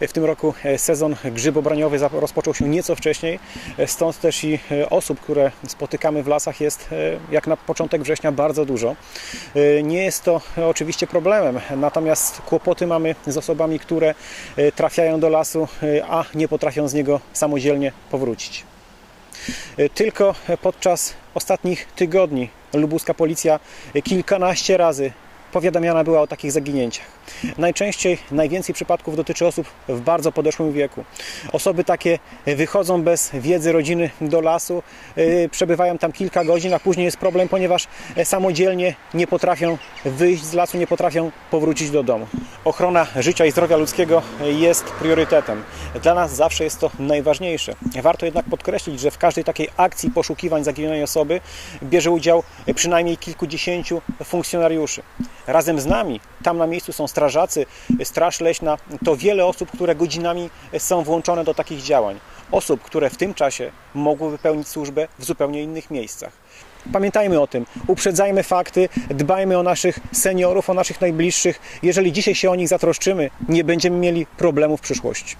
W tym roku e, sezon grzybobraniowy rozpoczął się nieco wcześniej, e, stąd też i e, osób, które spotykamy w lasach jest jak na początek września bardzo dużo. Nie jest to oczywiście problemem, natomiast kłopoty mamy z osobami, które trafiają do lasu, a nie potrafią z niego samodzielnie powrócić. Tylko podczas ostatnich tygodni lubuska policja kilkanaście razy powiadamiana była o takich zaginięciach. Najczęściej, najwięcej przypadków dotyczy osób w bardzo podeszłym wieku. Osoby takie wychodzą bez wiedzy rodziny do lasu, yy, przebywają tam kilka godzin, a później jest problem, ponieważ e, samodzielnie nie potrafią wyjść z lasu, nie potrafią powrócić do domu. Ochrona życia i zdrowia ludzkiego jest priorytetem. Dla nas zawsze jest to najważniejsze. Warto jednak podkreślić, że w każdej takiej akcji poszukiwań zaginionej osoby bierze udział przynajmniej kilkudziesięciu funkcjonariuszy. Razem z nami, tam na miejscu są strażacy, straż leśna, to wiele osób, które godzinami są włączone do takich działań. Osób, które w tym czasie mogły wypełnić służbę w zupełnie innych miejscach. Pamiętajmy o tym, uprzedzajmy fakty, dbajmy o naszych seniorów, o naszych najbliższych. Jeżeli dzisiaj się o nich zatroszczymy, nie będziemy mieli problemów w przyszłości.